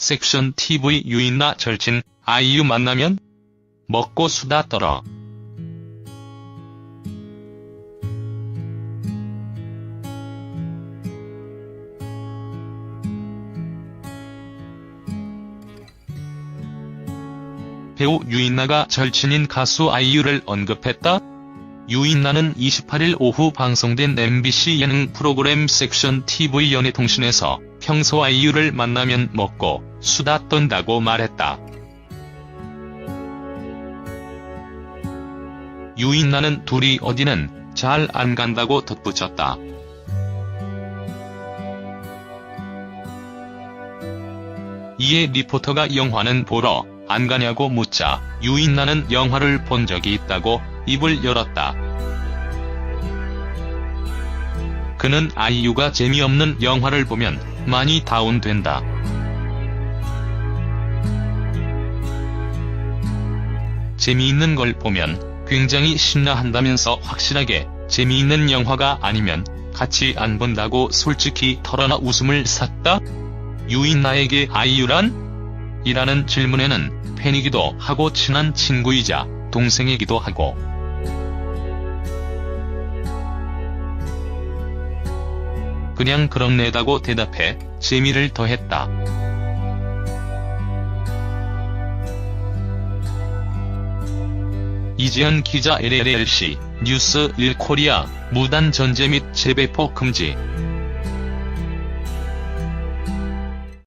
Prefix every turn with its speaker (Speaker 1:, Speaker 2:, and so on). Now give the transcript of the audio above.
Speaker 1: 섹션 TV 유인나 절친 아이유 만나면 먹고 수다 떨어. 배우 유인나가 절친인 가수 아이유를 언급했다. 유인나는 28일 오후 방송된 MBC 예능 프로그램 섹션 TV 연예통신에서 평소 아이유를 만나면 먹고 수다 떤다고 말했다. 유인나는 둘이 어디는 잘 안 간다고 덧붙였다. 이에 리포터가 영화는 보러 안 가냐고 묻자 유인나는 영화를 본 적이 있다고 입을 열었다. 그는 아이유가 재미없는 영화를 보면 많이 다운된다. 재미있는 걸 보면 굉장히 신나한다면서 확실하게 재미있는 영화가 아니면 같이 안 본다고 솔직히 털어놔 웃음을 샀다? 유인 나에게 아이유란? 이라는 질문에는 팬이기도 하고 친한 친구이자 동생이기도 하고 그냥 그렇네다고 대답해 재미를 더했다. 이지연 기자 LLC 뉴스 1코리아 무단 전제 및 재배포 금지